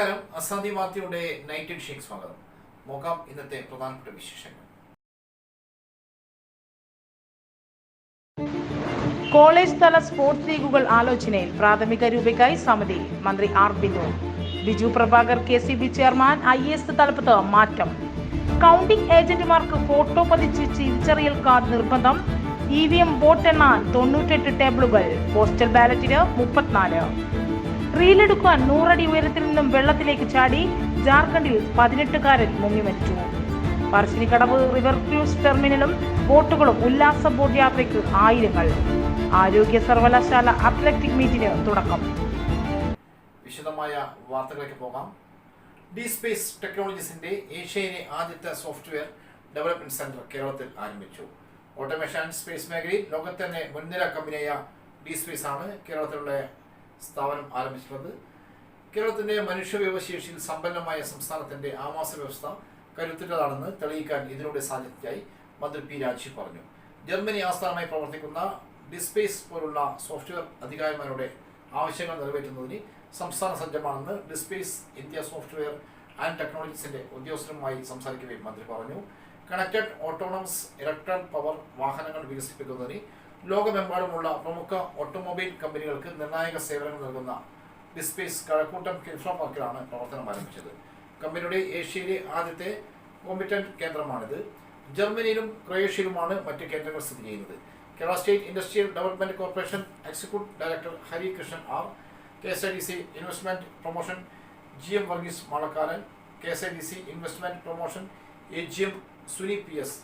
നമസ്കാരം. അസാദി വാർത്തയുടെ night shake സ്വാഗതം. നോക്കാം ഇന്നത്തെ പ്രധാനപ്പെട്ട വിശേഷങ്ങൾ. കോളേജ് തല സ്പോർട്സ് ലീഗുകൾ ആലോചനയിൽ പ്രാഥമിക രൂപയ്ക്കായി സമിതി മന്ത്രി R Bindu. Biju Prabhakar K C B chairman I S തലപ്പത്ത് മാറ്റം. കൗണ്ടിംഗ് ഏജന്റുമാർക്ക് ഫോട്ടോ പതിച്ച് തിരിച്ചറിയൽ കാർഡ് നിർബന്ധം. ഇ വി എം വോട്ട് എണ്ണാൻ തൊണ്ണൂറ്റെട്ട് ടേബിളുകൾ. പോസ്റ്റൽ ബാലറ്റിന് മുപ്പത്തിനാല്. റീലെടുക്കാൻ നൂറടി ഉയരത്തിൽ നിന്നും വെള്ളത്തിലേക്ക് ചാടി ജാർഖണ്ഡിൽ പതിനെട്ടുകാരൻ മുങ്ങി മരിച്ചു പറശ്ശിനിക്കടവ് റിവർ ക്രൂസ് ടെർമിനലും ബോട്ടുകളും ഉല്ലാസ ബോട്ട് യാത്രയ്ക്ക് ആയിരങ്ങൾ. ആരോഗ്യ സർവകലാശാല അത്ലറ്റിക് മീറ്റിന് തുടക്കം. വിശദമായ വാർത്തകളിലേക്ക് പോകാം. ഡി സ്പേസ് ടെക്നോളജീസിന്റെ ഏഷ്യയിലെ ആദ്യത്തെ സോഫ്റ്റ്വെയർ ഡെവലപ്മെന്റ് സെന്റർ കേരളത്തിൽ ആരംഭിച്ചു. ഓട്ടോമേഷൻ സ്പേസ് മേഖലയിൽ ലോകത്തെ മുൻനിര കമ്പനിയായ ഡി സ്പേസ് ആണ് കേരളത്തിലുള്ള സ്ഥാപനം ആരംഭിച്ചിട്ടുള്ളത്. കേരളത്തിന്റെ മനുഷ്യവ്യവശേഷിയിൽ സമ്പന്നമായ സംസ്ഥാനത്തിന്റെ ആവാസ വ്യവസ്ഥ കരുത്തുറ്റതാണെന്ന് തെളിയിക്കാൻ ഇതിലൂടെ സാധ്യതയായി മന്ത്രി പി രാജു പറഞ്ഞു. ജർമ്മനി ആസ്ഥാനമായി പ്രവർത്തിക്കുന്ന ഡിസ്പേസ് പോലുള്ള സോഫ്റ്റ്വെയർ അധികാരിമാരുടെ ആവശ്യങ്ങൾ നിറവേറ്റുന്നതിന് സംസ്ഥാന സജ്ജമാണെന്ന് ഡിസ്പേസ് ഇന്ത്യ സോഫ്റ്റ്വെയർ ആൻഡ് ടെക്നോളജീസിന്റെ ഉദ്യോഗസ്ഥരുമായി സംസാരിക്കുകയും മന്ത്രി പറഞ്ഞു. കണക്റ്റഡ് ഓട്ടോണമസ് ഇലക്ട്രോൺ പവർ വാഹനങ്ങൾ വികസിപ്പിക്കുന്നതിന് ലോകമെമ്പാടുമുള്ള പ്രമുഖ ഓട്ടോമൊബൈൽ കമ്പനികൾക്ക് നിർണായക സേവനങ്ങൾ നൽകുന്ന ഡിസ്പേസ് കഴക്കൂട്ടം കിൻഫ്ര പാർക്കിലാണ് പ്രവർത്തനം ആരംഭിച്ചത്. കമ്പനിയുടെ ഏഷ്യയിലെ ആദ്യത്തെ കോമ്പിറ്റന്റ് കേന്ദ്രമാണിത്. ജർമ്മനിയിലും ക്രൊയേഷ്യയിലുമാണ് മറ്റ് കേന്ദ്രങ്ങൾ സ്ഥിതി ചെയ്യുന്നത്. Kerala state industrial development corporation executive director Hari Krishnan R K S I D C investment promotion G M Varghese Malakkaran K S I D C investment promotion A G M Suni P S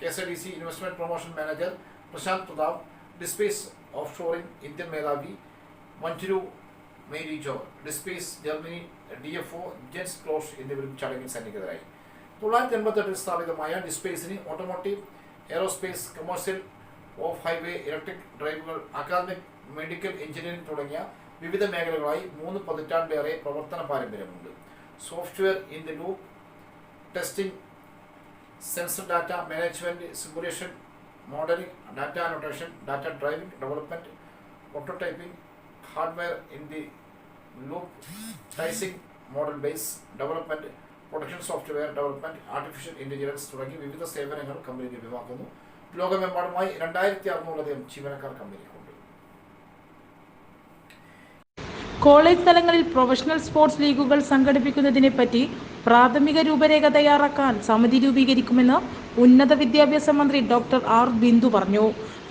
K S I D C investment promotion manager Prashanth Prathap dSPACE offshoring Indian മേധാവി മഞ്ജുരു Mary Jo dSPACE Germany D F O Jens Klosch എന്നിവരും ചടങ്ങിൽ സന്നിഹിതരായി. തൊള്ളായിരത്തി എൺപത്തെട്ടിൽ സ്ഥാപിതമായ ഡിസ്പേസിന് automotive aerospace commercial off highway electric ഡ്രൈവുകൾ academic medical engineering തുടങ്ങിയ വിവിധ മേഖലകളായി മൂന്ന് പതിറ്റാണ്ടിലേറെ പ്രവർത്തന പാരമ്പര്യമുണ്ട്. Software in the loop testing sensor data management simulation modelling data annotation data driving development prototyping hardware in the loop testing model base development production software development artificial intelligence തുടങ്ങി വിവിധ സേവനങ്ങൾ company ലഭ്യമാക്കുന്നു ലോകമെമ്പാടുമായി രണ്ടായിരത്തി അറുന്നൂറിലധികം ജീവനക്കാർ കമ്പനിക്കുണ്ട് കോളേജ് തലങ്ങളിൽ പ്രൊഫഷണൽ സ്പോർട്സ് ലീഗുകൾ സംഘടിപ്പിക്കുന്നതിനെ പറ്റി പ്രാഥമിക രൂപരേഖ തയ്യാറാക്കാൻ സമിതി രൂപീകരിക്കുമെന്ന് ഉന്നത വിദ്യാഭ്യാസ മന്ത്രി ഡോക്ടർ ആർ ബിന്ദു പറഞ്ഞു.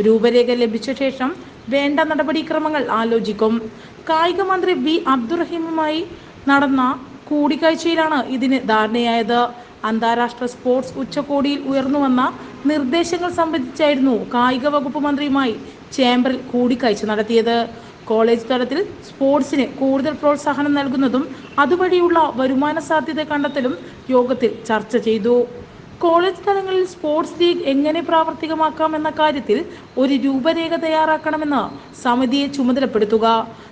രൂപരേഖ ലഭിച്ച ശേഷം വേണ്ട നടപടിക്രമങ്ങൾ ആലോചിക്കും. കായിക മന്ത്രി വി അബ്ദുറഹീമുമായി നടന്ന കൂടിക്കാഴ്ചയിലാണ് ഇതിന് ധാരണയായത്. അന്താരാഷ്ട്ര സ്പോർട്സ് ഉച്ചകോടിയിൽ ഉയർന്നുവന്ന നിർദ്ദേശങ്ങൾ സംബന്ധിച്ചായിരുന്നു കായിക വകുപ്പ് മന്ത്രിയുമായി ചേംബറിൽ കൂടിക്കാഴ്ച നടത്തിയത്. കോളേജ് തലത്തിൽ സ്പോർട്സിന് കൂടുതൽ പ്രോത്സാഹനം നൽകുന്നതും അതുവഴിയുള്ള വരുമാന സാധ്യത കണ്ടെത്തലും യോഗത്തിൽ ചർച്ച ചെയ്തു. കോളേജ് തലങ്ങളിൽ സ്പോർട്സ് ലീഗ് എങ്ങനെ പ്രാവർത്തികമാക്കാമെന്ന കാര്യത്തിൽ ഒരു രൂപരേഖ തയ്യാറാക്കണമെന്ന് സമിതിയെ ചുമതലപ്പെടുത്തുക.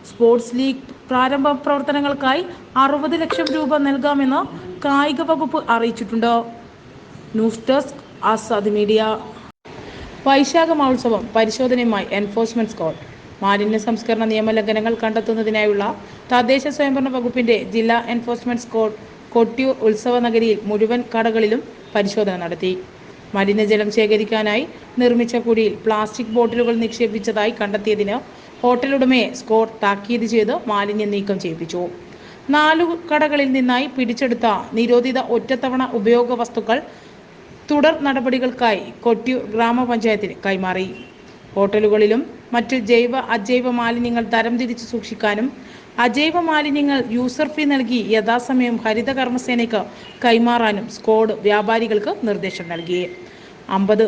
സ്പോർട്സ് ലീഗ് പ്രാരംഭ പ്രവർത്തനങ്ങൾക്കായി അറുപത് ലക്ഷം രൂപ നൽകാമെന്ന് കായിക വകുപ്പ് അറിയിച്ചിട്ടുണ്ട്. News desk Azad media. Vaishakha മഹോത്സവം പരിശോധനയുമായി എൻഫോഴ്സ്മെന്റ് സ്ക്വാഡ്. മാലിന്യ സംസ്കരണ നിയമലംഘനങ്ങൾ കണ്ടെത്തുന്നതിനായുള്ള തദ്ദേശ സ്വയംഭരണ വകുപ്പിന്റെ ജില്ലാ എൻഫോഴ്സ്മെന്റ് സ്ക്വാഡ് കൊട്ടിയൂർ ഉത്സവ നഗരിയിൽ മുഴുവൻ കടകളിലും പരിശോധന നടത്തി. മലിനജലം ശേഖരിക്കാനായി നിർമ്മിച്ച കുഴിയിൽ പ്ലാസ്റ്റിക് ബോട്ടിലുകൾ നിക്ഷേപിച്ചതായി കണ്ടെത്തിയതിന് ഹോട്ടൽ ഉടമയെ സ്കോഡ് താക്കീത് ചെയ്ത് മാലിന്യം നീക്കം ചെയ്യിപ്പിച്ചു. നാലു കടകളിൽ നിന്നായി പിടിച്ചെടുത്ത നിരോധിത ഒറ്റത്തവണ ഉപയോഗ വസ്തുക്കൾ തുടർ നടപടികൾക്കായി കൊട്ടിയൂർ ഗ്രാമപഞ്ചായത്തിന് കൈമാറി. ഹോട്ടലുകളിലും മറ്റ് ജൈവ അജൈവ മാലിന്യങ്ങൾ തരംതിരിച്ച് സൂക്ഷിക്കാനും അജൈവ മാലിന്യങ്ങൾ യൂസർ ഫീ നൽകി യഥാസമയം ഹരിത കർമ്മസേനയ്ക്ക് കൈമാറാനും സ്കോഡ് വ്യാപാരികൾക്ക് നിർദ്ദേശം നൽകി. അമ്പത്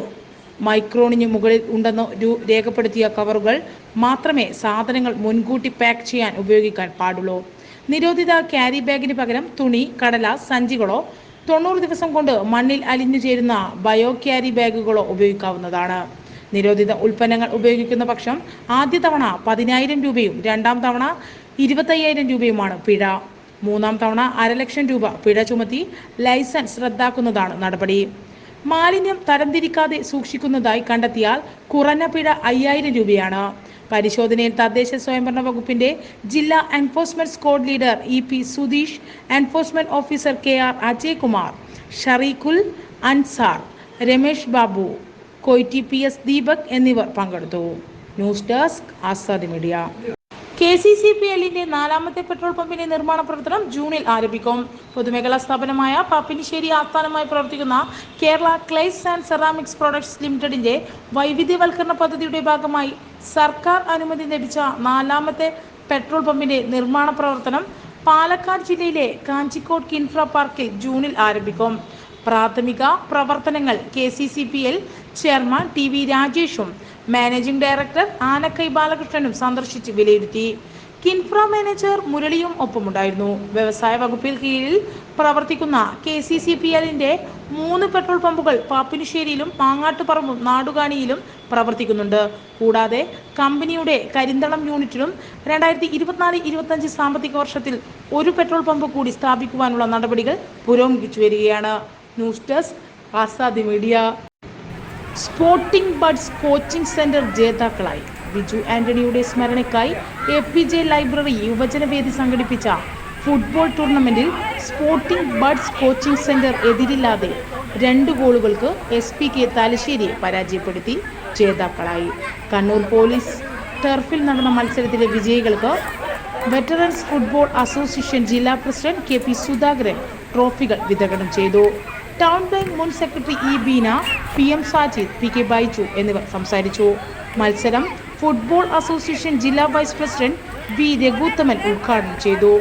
മൈക്രോണിന് മുകളിൽ ഉണ്ടെന്ന് രേഖപ്പെടുത്തിയ കവറുകൾ മാത്രമേ സാധനങ്ങൾ മുൻകൂട്ടി പാക്ക് ചെയ്യാൻ ഉപയോഗിക്കാൻ പാടുള്ളൂ. നിരോധിത ക്യാരി ബാഗിന് പകരം തുണി കടല സഞ്ചികളോ തൊണ്ണൂറ് ദിവസം കൊണ്ട് മണ്ണിൽ അലിഞ്ഞു ചേരുന്ന ബയോ ക്യാരി ബാഗുകളോ ഉപയോഗിക്കാവുന്നതാണ്. നിരോധിത ഉൽപ്പന്നങ്ങൾ ഉപയോഗിക്കുന്ന പക്ഷം ആദ്യ തവണ പതിനായിരം രൂപയും രണ്ടാം തവണ ഇരുപത്തയ്യായിരം രൂപയുമാണ് പിഴ. മൂന്നാം തവണ അരലക്ഷം രൂപ പിഴ ചുമത്തി ലൈസൻസ് റദ്ദാക്കുന്നതാണ് നടപടി. മാലിന്യം തരംതിരിക്കാതെ സൂക്ഷിക്കുന്നതായി കണ്ടെത്തിയാൽ കുറഞ്ഞ പിഴ അയ്യായിരം രൂപയാണ്. പരിശോധനയിൽ തദ്ദേശ സ്വയംഭരണ വകുപ്പിന്റെ ജില്ലാ enforcement squad leader E P Sudheesh enforcement officer K R Ajay Kumar Shareekhul Ansar Ramesh Babu. കൊയ്റ്റി P S Deepak എന്നിവർ പങ്കെടുത്തു. News desk Azad media. K C C P എല്ലിന്റെ നാലാമത്തെ പെട്രോൾ പമ്പിന്റെ നിർമ്മാണ പ്രവർത്തനം ജൂണിൽ ആരംഭിക്കും. പൊതുമേഖലാ സ്ഥാപനമായ പാപ്പിനിശ്ശേരി ആസ്ഥാനമായി പ്രവർത്തിക്കുന്ന Kerala clays and ceramics products ലിമിറ്റഡിന്റെ വൈവിധ്യവൽക്കരണ പദ്ധതിയുടെ ഭാഗമായി സർക്കാർ അനുമതി ലഭിച്ച നാലാമത്തെ പെട്രോൾ പമ്പിന്റെ നിർമ്മാണ പ്രവർത്തനം പാലക്കാട് ജില്ലയിലെ കാഞ്ചിക്കോട് കിൻഫ്ര പാർക്കിൽ ജൂണിൽ ആരംഭിക്കും. പ്രാഥമിക പ്രവർത്തനങ്ങൾ K C C P L chairman T V രാജേഷും managing director Anakkai ബാലകൃഷ്ണനും സന്ദർശിച്ച് വിലയിരുത്തി. കിൻഫ്ര മാനേജർ മുരളിയും ഒപ്പമുണ്ടായിരുന്നു. വ്യവസായ വകുപ്പിൽ കീഴിൽ പ്രവർത്തിക്കുന്ന കെ സി സി പി എല്ലിന്റെ മൂന്ന് പെട്രോൾ പമ്പുകൾ പാപ്പിനിശ്ശേരിയിലും മാങ്ങാട്ടുപറമ്പും നാടുകാണിയിലും പ്രവർത്തിക്കുന്നുണ്ട്. കൂടാതെ കമ്പനിയുടെ കരിന്തളം യൂണിറ്റിലും രണ്ടായിരത്തി ഇരുപത്തിനാല് ഇരുപത്തഞ്ച് സാമ്പത്തിക വർഷത്തിൽ ഒരു പെട്രോൾ പമ്പ് കൂടി സ്ഥാപിക്കുവാനുള്ള നടപടികൾ പുരോഗമിച്ചു വരികയാണ്. News desk Azadi media. Sporting buds coaching centre ജേതാക്കളായി. ബിജു ആന്റണിയുടെ സ്മരണയ്ക്കായി എ പി ജെ ലൈബ്രറി യുവജനവേദി സംഘടിപ്പിച്ച ഫുട്ബോൾ ടൂർണമെന്റിൽ സ്പോർട്ടിംഗ് ബഡ്സ് കോച്ചിംഗ് സെന്റർ എതിരില്ലാതെ രണ്ട് ഗോളുകൾക്ക് എസ് പി കെ തലശ്ശേരിയെ പരാജയപ്പെടുത്തി ജേതാക്കളായി. കണ്ണൂർ പോലീസ് ടർഫിൽ നടന്ന മത്സരത്തിലെ വിജയികൾക്ക് വെറ്ററൻസ് ഫുട്ബോൾ അസോസിയേഷൻ ജില്ലാ പ്രസിഡന്റ് കെ പി സുധാകരൻ ട്രോഫികൾ വിതരണം ചെയ്തു. ടൗൺ ബാങ്ക് മുൻ secretary E Beena P M Sajid P K Baiju എന്നിവർ സംസാരിച്ചു. മത്സരം ഫുട്ബോൾ അസോസിയേഷൻ ജില്ലാ വൈസ് പ്രസിഡന്റ് വി രഘുത്തമൻ ഉദ്ഘാടനം ചെയ്തു.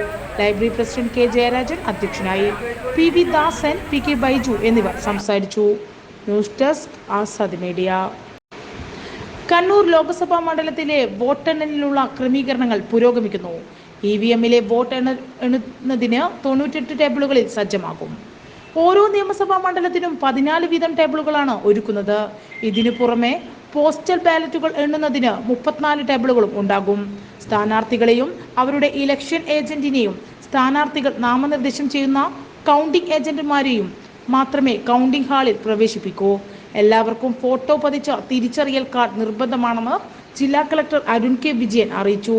ലൈബ്രറി പ്രസിഡന്റ് കെ ജയരാജൻ അധ്യക്ഷനായി. P V Dasan P K Baiju എന്നിവർ സംസാരിച്ചു. News desk Azad media. Kannur Lok Sabha മണ്ഡലത്തിലെ വോട്ടെണ്ണലിനുള്ള ക്രമീകരണങ്ങൾ പുരോഗമിക്കുന്നു. ഇ വി എമ്മിലെ വോട്ടെണ്ണ എണ്ണുന്നതിന് തൊണ്ണൂറ്റെട്ട് ടേബിളുകളിൽ സജ്ജമാകും. ഓരോ നിയമസഭാ മണ്ഡലത്തിനും പതിനാല് വീതം ടേബിളുകളാണ് ഒരുക്കുന്നത്. ഇതിനു പുറമെ പോസ്റ്റൽ ബാലറ്റുകൾ എണ്ണുന്നതിന് മുപ്പത്തിനാല് ടേബിളുകളും ഉണ്ടാകും. സ്ഥാനാർത്ഥികളെയും അവരുടെ ഇലക്ഷൻ ഏജന്റിനെയും സ്ഥാനാർത്ഥികൾ നാമനിർദ്ദേശം ചെയ്യുന്ന കൗണ്ടിംഗ് ഏജന്റുമാരെയും മാത്രമേ കൗണ്ടിംഗ് ഹാളിൽ പ്രവേശിപ്പിക്കൂ. എല്ലാവർക്കും ഫോട്ടോ പതിച്ച തിരിച്ചറിയൽ കാർഡ് നിർബന്ധമാണെന്ന് ജില്ലാ കളക്ടർ അരുൺ കെ വിജയൻ അറിയിച്ചു.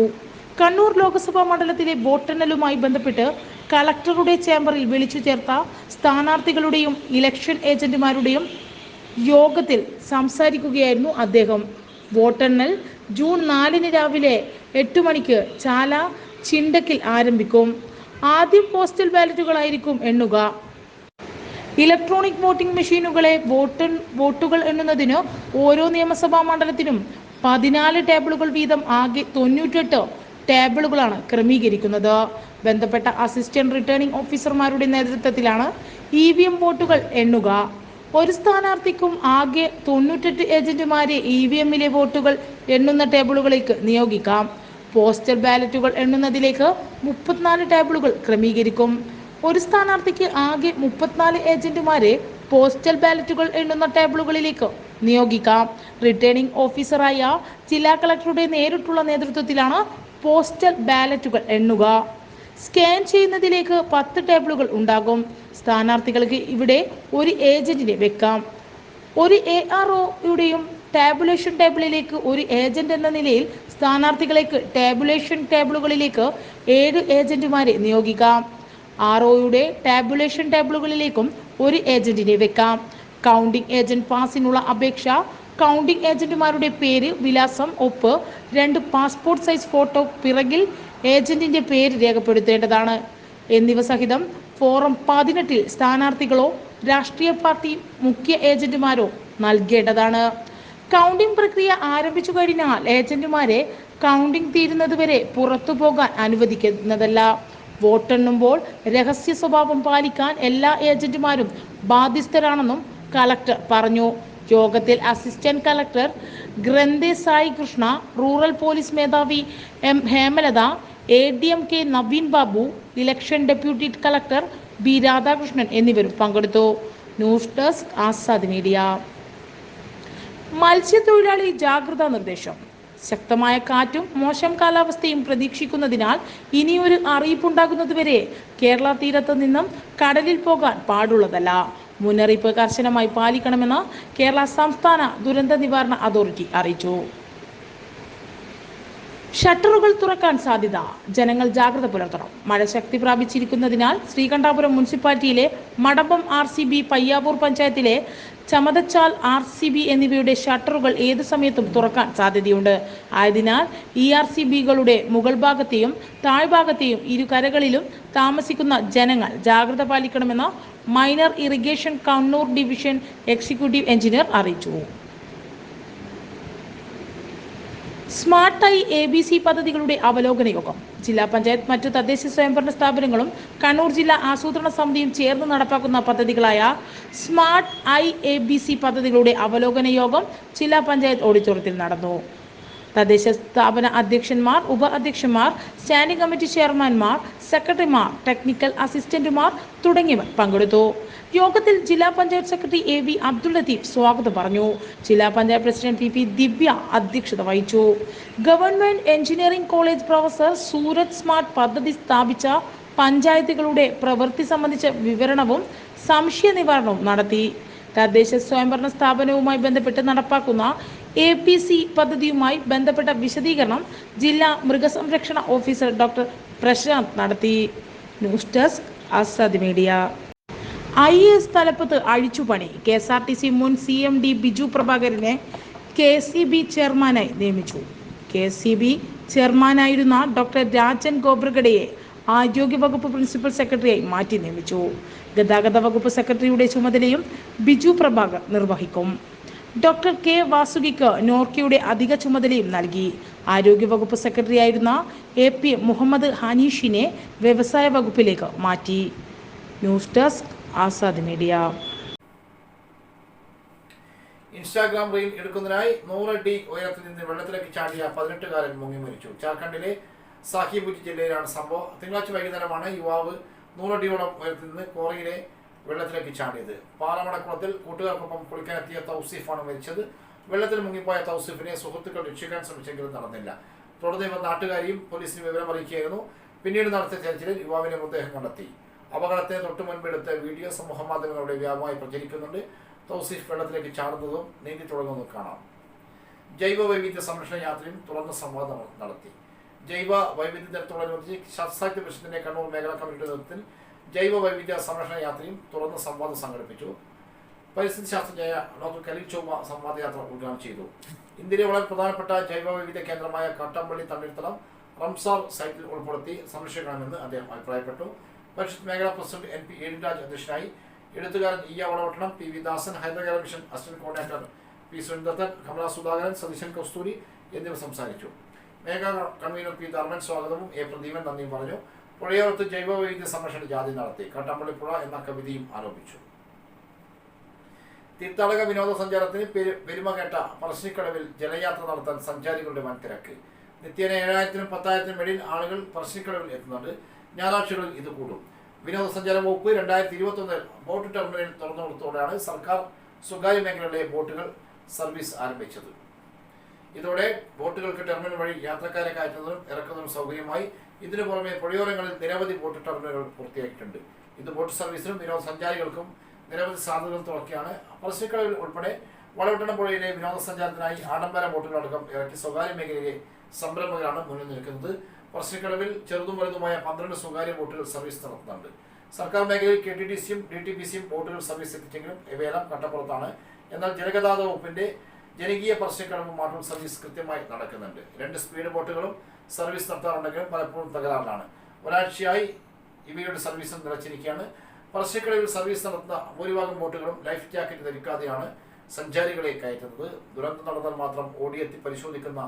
കണ്ണൂർ ലോക്സഭാ മണ്ഡലത്തിലെ വോട്ടെണ്ണലുമായി ബന്ധപ്പെട്ട് കളക്ടറുടെ ചേംബറിൽ വിളിച്ചു ചേർത്ത സ്ഥാനാർത്ഥികളുടെയും ഇലക്ഷൻ ഏജന്റുമാരുടെയും യോഗത്തിൽ സംസാരിക്കുകയായിരുന്നു അദ്ദേഹം. വോട്ടെണ്ണൽ ജൂൺ നാലിന് രാവിലെ എട്ട് മണിക്ക് ചാല ചിണ്ടക്കിൽ ആരംഭിക്കും. ആദ്യം പോസ്റ്റൽ ബാലറ്റുകളായിരിക്കും എണ്ണുക. ഇലക്ട്രോണിക് വോട്ടിംഗ് മെഷീനുകളെ വോട്ട് വോട്ടുകൾ എണ്ണുന്നതിന് ഓരോ നിയമസഭാ മണ്ഡലത്തിനും പതിനാല് ടേബിളുകൾ വീതം ആകെ തൊണ്ണൂറ്റെട്ട് ടേബിളുകളാണ് ക്രമീകരിക്കുന്നത്. ബന്ധപ്പെട്ട അസിസ്റ്റന്റ് റിട്ടേണിംഗ് ഓഫീസർമാരുടെ നേതൃത്വത്തിലാണ് ഇ വി എം വോട്ടുകൾ എണ്ണുക. ഒരു സ്ഥാനാർത്ഥിക്കും ആകെ തൊണ്ണൂറ്റെട്ട് ഏജന്റുമാരെ ഇ വി എമ്മിലെ വോട്ടുകൾ എണ്ണുന്ന ടേബിളുകളിലേക്ക് നിയോഗിക്കാം. പോസ്റ്റൽ ബാലറ്റുകൾ എണ്ണുന്നതിലേക്ക് മുപ്പത്തിനാല് ടേബിളുകൾ ക്രമീകരിക്കും. ഒരു സ്ഥാനാർത്ഥിക്ക് ആകെ മുപ്പത്തിനാല് ഏജന്റുമാരെ പോസ്റ്റൽ ബാലറ്റുകൾ എണ്ണുന്ന ടേബിളുകളിലേക്ക് നിയോഗിക്കാം. റിട്ടേണിംഗ് ഓഫീസറായ ജില്ലാ കളക്ടറുടെ നേരിട്ടുള്ള നേതൃത്വത്തിലാണ് പോസ്റ്റൽ ബാലറ്റുകൾ എണ്ണുക. സ്കാൻ ചെയ്യുന്നതിലേക്ക് പത്ത് ടേബിളുകൾ ഉണ്ടാകും. സ്ഥാനാർത്ഥികൾക്ക് ഇവിടെ ഒരു ഏജന്റിനെ വെക്കാം. ഒരു എ ആർ ഒയുടെയും ടാബുലേഷൻ ടേബിളിലേക്ക് ഒരു ഏജന്റ് എന്ന നിലയിൽ സ്ഥാനാർത്ഥികളേക്ക് ടാബുലേഷൻ ടേബിളുകളിലേക്ക് ഏഴ് ഏജന്റുമാരെ നിയോഗിക്കാം. ആർ ഒയുടെ ടാബുലേഷൻ ടേബിളുകളിലേക്കും ഒരു ഏജന്റിനെ വെക്കാം. കൗണ്ടിംഗ് ഏജന്റ് പാസിനുള്ള അപേക്ഷ കൗണ്ടിംഗ് ഏജന്റുമാരുടെ പേര് വിലാസം ഒപ്പ് രണ്ട് പാസ്പോർട്ട് സൈസ് ഫോട്ടോ പിറകിൽ ഏജന്റിന്റെ പേര് രേഖപ്പെടുത്തേണ്ടതാണ്. എന്നിവ സഹിതം ഫോറം പതിനെട്ടിൽ സ്ഥാനാർത്ഥികളോ രാഷ്ട്രീയ പാർട്ടി മുഖ്യ ഏജന്റുമാരോ നൽകേണ്ടതാണ്. കൗണ്ടിംഗ് പ്രക്രിയ ആരംഭിച്ചു കഴിഞ്ഞാൽ ഏജന്റുമാരെ കൗണ്ടിംഗ് തീരുന്നതുവരെ പുറത്തു പോകാൻ അനുവദിക്കുന്നതല്ല. വോട്ടെണ്ണുമ്പോൾ രഹസ്യ സ്വഭാവം പാലിക്കാൻ എല്ലാ ഏജന്റുമാരും ബാധ്യസ്ഥരാണെന്നും കളക്ടർ പറഞ്ഞു. യോഗത്തിൽ assistant collector Granthe Sai Krishna rural police മേധാവി M Hemalatha A D M K Naveen Babu election deputy collector B Radhakrishnan എന്നിവരും പങ്കെടുത്തു. News desk Azad media. മത്സ്യത്തൊഴിലാളി ജാഗ്രതാ നിർദ്ദേശം. ശക്തമായ കാറ്റും മോശം കാലാവസ്ഥയും പ്രതീക്ഷിക്കുന്നതിനാൽ ഇനിയൊരു അറിയിപ്പുണ്ടാകുന്നതുവരെ കേരള തീരത്ത് നിന്നും കടലിൽ പോകാൻ പാടുള്ളതല്ല. മുന്നറിയിപ്പ് കർശനമായി പാലിക്കണമെന്ന് കേരള സംസ്ഥാന ദുരന്ത നിവാരണ അതോറിറ്റി അറിയിച്ചു. ഷട്ടറുകൾ തുറക്കാൻ സാധ്യത. ജനങ്ങൾ ജാഗ്രത പുലർത്തണം. മഴ ശക്തി പ്രാപിച്ചിരിക്കുന്നതിനാൽ ശ്രീകണ്ഠാപുരം മുനിസിപ്പാലിറ്റിയിലെ Madambam R C B Payyavoor പഞ്ചായത്തിലെ ചമതച്ചാൽ ആർ സി ബി എന്നിവയുടെ ഷട്ടറുകൾ ഏതു സമയത്തും തുറക്കാൻ സാധ്യതയുണ്ട്. ആയതിനാൽ ഇ ആർ സി ബികളുടെ മുകൾ ഭാഗത്തെയും താഴ്ഭാഗത്തെയും ഇരു കരകളിലും താമസിക്കുന്ന ജനങ്ങൾ ജാഗ്രത പാലിക്കണമെന്ന് minor irrigation Kannur division executive engineer അറിയിച്ചു. Smart I A B C പദ്ധതികളുടെ അവലോകന യോഗം. ജില്ലാ പഞ്ചായത്ത് മറ്റു തദ്ദേശ സ്വയംഭരണ സ്ഥാപനങ്ങളും കണ്ണൂർ ജില്ലാ ആസൂത്രണ സമിതിയും ചേർന്ന് നടപ്പാക്കുന്ന പദ്ധതികളായ smart I A B C പദ്ധതികളുടെ അവലോകന യോഗം ജില്ലാ പഞ്ചായത്ത് ഓഡിറ്റോറിയത്തിൽ നടന്നു. തദ്ദേശ സ്ഥാപന അധ്യക്ഷന്മാർ ഉപ അധ്യക്ഷന്മാർ സ്റ്റാൻഡിംഗ് കമ്മിറ്റി ചെയർമാൻമാർ സെക്രട്ടറിമാർ ടെക്നിക്കൽ അസിസ്റ്റന്റുമാർ തുടങ്ങിയവർ പങ്കെടുത്തു. യോഗത്തിൽ ജില്ലാ panchayat secretary A V Abdul Latheef സ്വാഗതം പറഞ്ഞു. ജില്ലാ panchayat president P P Divya അധ്യക്ഷത വഹിച്ചു. Government engineering college professor Sooraj smart പദ്ധതി സ്ഥാപിച്ച പഞ്ചായത്തുകളുടെ പ്രവൃത്തി സംബന്ധിച്ച വിവരണവും സംശയ നിവാരണവും നടത്തി. തദ്ദേശ സ്വയംഭരണ സ്ഥാപനവുമായി ബന്ധപ്പെട്ട് നടപ്പാക്കുന്ന എ പി സി പദ്ധതിയുമായി ബന്ധപ്പെട്ട വിശദീകരണം ജില്ലാ മൃഗസംരക്ഷണ ഓഫീസർ ഡോക്ടർ പ്രശാന്ത് നടത്തി. News desk Azad media. I S തലപ്പത്ത് അഴിച്ചുപണി. K S R T C മുൻ സി എം ഡി ബിജു പ്രഭാകരനെ കെ സി ബി ചെയർമാനായി നിയമിച്ചു. കെ സി ബി ചെയർമാനായിരുന്ന ഡോക്ടർ രാജൻ ഗോബ്രഗഡയെ ആരോഗ്യ വകുപ്പ് പ്രിൻസിപ്പൽ സെക്രട്ടറിയായി മാറ്റി നിയമിച്ചു. ഗതാഗത വകുപ്പ് സെക്രട്ടറിയുടെ ചുമതലയും ബിജു പ്രഭാകർ നിർവഹിക്കും. ഡോക്ടർ കെ വാസുകിക്ക് നോർക്കയുടെ അധിക ചുമതലയും നൽകി. ആരോഗ്യവകുപ്പ് സെക്രട്ടറിയായിരുന്ന എ പി മുഹമ്മദ് ഹനീഷിനെ വ്യവസായ വകുപ്പിലേക്ക് മാറ്റി. News desk Azad media. Instagram reel എടുക്കുന്നതിനായി നൂറ് ഡി ഉയരത്തിൽ നിന്ന് വെള്ളത്തിലേക്ക് ചാടിയ പതിനെട്ടുകാരൻ മുങ്ങി മരിച്ചു ജാർഖണ്ഡിലെ സാഹിബുജി ജില്ലയിലാണ് സംഭവം. തിങ്കളാഴ്ച വൈകുന്നേരമാണ് യുവാവ് നൂറടിയോളം ഉയരത്തിൽ നിന്ന് കോറയിലെ വെള്ളത്തിലേക്ക് ചാടിയത്. പാലമടക്കുളത്തിൽ കൂട്ടുകാർക്കൊപ്പം കുളിക്കാനെത്തിയ തൗസീഫാണ് മരിച്ചത്. വെള്ളത്തിൽ മുങ്ങിപ്പോയ തൗസീഫിനെ സുഹൃത്തുക്കൾ രക്ഷിക്കാൻ ശ്രമിച്ചെങ്കിലും നടന്നില്ല. തുടർന്ന് ഇവർ നാട്ടുകാരെയും പോലീസിന് വിവരം അറിയിക്കുകയായിരുന്നു. പിന്നീട് നടത്തിയ തെരച്ചിലിൽ യുവാവിനെ മൃതദേഹം കണ്ടെത്തി. അപകടത്തെ തൊട്ടു മുൻപെടുത്ത വീഡിയോ സമൂഹ മാധ്യമങ്ങളുടെ വ്യാപകമായി പ്രചരിക്കുന്നുണ്ട്. തൗസീഫ് വെള്ളത്തിലേക്ക് ചാടുന്നതും നീന്തി തുടങ്ങുന്നതും കാണാം. ജൈവ വൈവിധ്യ സംരക്ഷണ യാത്രയും തുറന്ന സംവാദം നടത്തി. ജൈവ വൈവിധ്യ ദിനത്തോടനുബന്ധിച്ച് ശാസ്ത്രജ്ഞ പരിഷത്തിന്റെ കണ്ണൂർ മേഖലാ കമ്മിറ്റിയുടെ നേതൃത്വത്തിൽ ജൈവ വൈവിധ്യ സംരക്ഷണ യാത്രയും തുറന്ന സംവാദം സംഘടിപ്പിച്ചു. പരിസ്ഥിതി ശാസ്ത്രജ്ഞയായ ഡോക്ടർ കലിൽ സംവാദ സംവാദയാത്ര ഉദ്ഘാടനം ചെയ്തു. ഇന്ത്യയിലെ വളരെ പ്രധാനപ്പെട്ട ജൈവ വൈവിധ്യ കേന്ദ്രമായ കാട്ടമ്പള്ളി തണ്ണീർത്തടം റംസാർ സൈറ്റിൽ ഉൾപ്പെടുത്തി സംരക്ഷിക്കണമെന്ന് അദ്ദേഹം അഭിപ്രായപ്പെട്ടു. പരിഷത്ത് മേഖലാ പ്രസിഡന്റ് എൻ പി ഏഴിരാജ് അധ്യക്ഷനായി എഴുത്തുകാരൻ E Valavattanam P V Dasan Hyderabad mission assistant coordinator P Surendran Kamala Sudhakaran Satheesan Kasthuri എന്നിവർ സംസാരിച്ചു. മേഖലാ കൺവീനർ പി ധർമ്മൻ സ്വാഗതവും. എ പ്രദീപൻ നന്ദിയും പറഞ്ഞു. പുഴയോർത്ത് ജൈവ വൈവിധ്യ സംരക്ഷണ ജാതി നടത്തി കട്ടമ്പള്ളിപ്പുഴ എന്ന കവിതയും ആരോപിച്ചു. തീർത്ഥാടക വിനോദസഞ്ചാരത്തിന് പെരു കേട്ട പറശ്ശിക്കടവിൽ ജലയാത്ര നടത്താൻ സഞ്ചാരികളുടെ വൻ തിരക്ക്. നിത്യേന ഏഴായിരത്തിനും പത്തായിരത്തിനും ഇടയിൽ ആളുകൾ പറശ്ശിനിക്കടവിൽ എത്തുന്നുണ്ട്. ഞായറാഴ്ചകളിൽ ഇത് കൂടും. വിനോദസഞ്ചാര വകുപ്പ് രണ്ടായിരത്തി ഇരുപത്തി ഒന്നിൽ ബോട്ട് ടെർമിനൽ തുറന്നു കൊടുത്തോടെയാണ് സർക്കാർ സ്വകാര്യ മേഖലയിലെ ബോട്ടുകൾ സർവീസ് ആരംഭിച്ചത്. ഇതോടെ ബോട്ടുകൾക്ക് ടെർമിനൽ വഴി യാത്രക്കാരെ കയറ്റുന്നതും ഇറക്കുന്നതും സൗകര്യമായി. ഇതിനു പുറമെ പുഴയോരങ്ങളിൽ നിരവധി ബോട്ട് ടെർമിനലുകൾ പൂർത്തിയാക്കിയിട്ടുണ്ട്. ഇത് ബോട്ട് സർവീസിനും വിനോദസഞ്ചാരികൾക്കും നിരവധി സാധ്യതകൾ തുറക്കിയാണ് പറശ്ശിക്കടവിൽ ഉൾപ്പെടെ വളവട്ടണം പുഴയിലെ വിനോദസഞ്ചാരത്തിനായി ആഡംബര ബോട്ടുകളടക്കം ഇറക്കി സ്വകാര്യ മേഖലയിലെ സംരംഭകരാണ് മുന്നിൽ നിൽക്കുന്നത്. പറശ്ശിക്കടവിൽ ചെറുതും വലുതുമായ പന്ത്രണ്ട് സ്വകാര്യ ബോട്ടുകൾ സർവീസ് നടത്തുന്നുണ്ട്. സർക്കാർ മേഖലയിൽ കെ ടി ഡി സിയും ഡി ടി പി സിയും ബോട്ടുകൾ സർവീസ് എത്തിച്ചെങ്കിലും ഇവയെല്ലാം കട്ടപ്പുറത്താണ്. എന്നാൽ ജലഗതാഗത വകുപ്പിന്റെ ജനകീയ പറശ്ശിക്കടവ് മാത്രം സർവീസ് കൃത്യമായി നടക്കുന്നുണ്ട്. രണ്ട് സ്പീഡ് ബോട്ടുകളും സർവീസ് നടത്താറുണ്ടെങ്കിലും പലപ്പോഴും തകരാറിലാണ്. ഒരാഴ്ചയായി ഇവയുടെ സർവീസും നിലച്ചിരിക്കുകയാണ് പറശ്ശിക്കടവിൽ സർവീസ് നടത്തുന്ന ഭൂരിഭാഗം ബോട്ടുകളും ലൈഫ് ജാക്കറ്റ് ധരിക്കാതെയാണ് സഞ്ചാരികളെ കയറ്റുന്നത്. ദുരന്തം നടന്നാൽ മാത്രം ഓടിയെത്തി പരിശോധിക്കുന്ന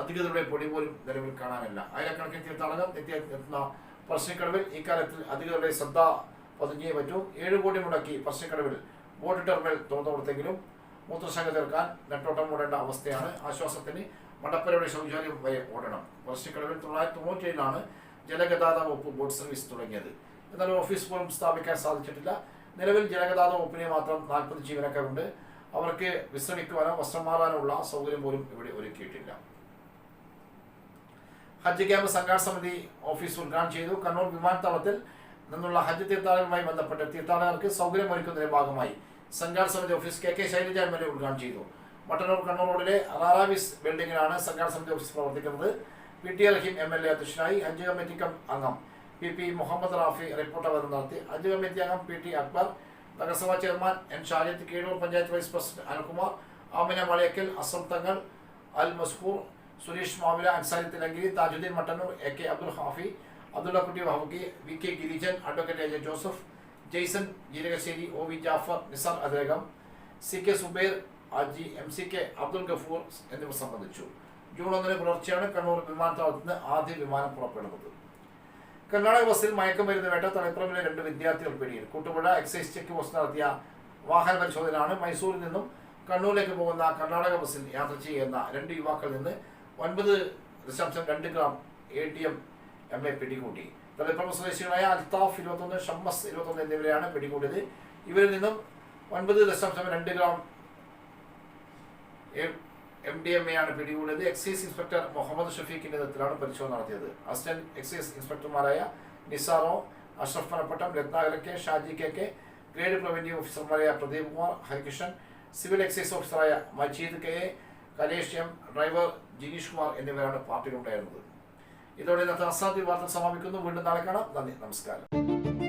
അധികൃതരുടെ പൊടി പോലും നിലവിൽ കാണാനില്ല. ആയിരക്കണക്കിന് തീർത്ഥാടകർ നിത്യ എത്തുന്ന പറശ്ശിക്കടവിൽ ഇക്കാലത്തിൽ അധികൃതരുടെ ശ്രദ്ധ പതുങ്ങിയേ പറ്റൂ. ഏഴ് കോടി മുടക്കി പറശ്ശിക്കടവിൽ ബോട്ട് ടെർമിനൽ തുറന്നു കൊടുത്തെങ്കിലും മൂത്രശങ്ക തീർക്കാൻ നെട്ടോട്ടം ഓടേണ്ട അവസ്ഥയാണ്. ആശ്വാസത്തിന് മടപ്പരയുടെ ശൗചാലയം വരെ ഓടണം. പറശ്ശിക്കടവിൽ തൊള്ളായിരത്തി തൊണ്ണൂറ്റിയേഴിലാണ് ജലഗതാഗത വകുപ്പ് ബോട്ട് സർവീസ് തുടങ്ങിയത്. എന്നാൽ ഓഫീസ് പോലും സ്ഥാപിക്കാൻ സാധിച്ചിട്ടില്ല. നിലവിൽ ജലഗതാഗത വകുപ്പിനെ മാത്രം നാൽപ്പത് ജീവനക്കാരുണ്ട്. അവർക്ക് വിശ്രമിക്കുവാനോ വസ്ത്രം മാറാനോ ഉള്ള സൗകര്യം പോലും ഇവിടെ ഒരുക്കിയിട്ടില്ല. ഹജ്ജ് ക്യാമ്പ് സംഘാടന സമിതി ഓഫീസ് ഉദ്ഘാടനം ചെയ്തു. കണ്ണൂർ വിമാനത്താവളത്തിൽ നിന്നുള്ള ഹജ്ജ് തീർത്ഥാടകരുമായി ബന്ധപ്പെട്ട് തീർത്ഥാടകർക്ക് സൗകര്യമൊരുക്കുന്നതിന്റെ ഭാഗമായി സംഘാടന സമിതി office K K Shailaja M L A ഉദ്ഘാടനം ചെയ്തു. മട്ടന്നൂർ കണ്ണൂർ റോഡിലെ റാറാവിസ് ബിൽഡിംഗിലാണ് സംഘാടന സമിതി ഓഫീസ് പ്രവർത്തിക്കുന്നത്. P T Raheem M L A അധ്യക്ഷനായി അഞ്ച് കമ്മിറ്റി അംഗം P P Muhammad Rafi report അവതരണം നടത്തി. അഞ്ച് കമ്മിറ്റി അംഗം പി ടി അക്ബർ നഗരസഭാ chairman N Shajith Keezhur panchayat vice president Anilkumar Amina Malayakkal Asam Thangal Al Maskoor Suresh Mavila Ansari Thilankiri Thajuddeen Mattannur A K Abdul Hafi Abdullakutty Wahabi V K Girijan advocate A J Joseph Jaison Jeerakasseri O V Jafar Nisar Athirakam C K Zubair Aji M C K Abdul Gafoor എന്നിവർ സംബന്ധിച്ചു. June ഒന്നിന് പുലർച്ചെയാണ് കണ്ണൂർ വിമാനത്താവളത്തിൽ നിന്ന് ആദ്യ വിമാനം പുറപ്പെടുന്നത്. കർണാടക ബസ്സിൽ മയക്കുമരുന്ന് വേട്ട തളിപ്പുറമിലെ രണ്ട് വിദ്യാർത്ഥികൾ പിടിയിൽ. കൂട്ടുപുഴ എക്സൈസ് ചെക്ക് പോസ്റ്റ് നടത്തിയ വാഹന പരിശോധനയാണ് മൈസൂരിൽ നിന്നും കണ്ണൂരിലേക്ക് പോകുന്ന കർണാടക ബസ്സിൽ യാത്ര ചെയ്യുന്ന രണ്ട് യുവാക്കളിൽ നിന്ന് ഒൻപത് ദശാംശം രണ്ട് gram A T M M A പിടികൂടി. തളിപ്പറമ്പ് സ്വദേശികളായ അൽത്താഫ് ഇരുപത്തൊന്ന് ഷമ്മസ് ഇരുപത്തൊന്ന് എന്നിവരെയാണ് പിടികൂടിയത്. ഇവരിൽ നിന്നും ഒൻപത് ദശാംശം രണ്ട് gram M D M A ആണ് പിടികൂടിയത്. എക്സൈസ് ഇൻസ്പെക്ടർ മുഹമ്മദ് ഷഫീഖിന്റെ നേതൃത്വത്തിലാണ് പരിശോധന നടത്തിയത്. അസിസ്റ്റന്റ് എക്സൈസ് ഇൻസ്പെക്ടർമാരായ നിസാറോ Ashraf Panappattam Rathnakara K Shaji K K grade revenue ഓഫീസർമാരായ പ്രദീപ് കുമാർ ഹരികൃഷ്ണൻ സിവിൽ എക്സൈസ് ഓഫീസറായ Majeed K A Kalesh M driver Jineesh Kumar എന്നിവരാണ് പാർട്ടിയിലുണ്ടായിരുന്നത് ഇതോടെ ഇന്നത്തെ അസാധ്യ വാർത്ത സമാപിക്കുന്നു. വീണ്ടും നാളെ കാണാം. നന്ദി. നമസ്കാരം.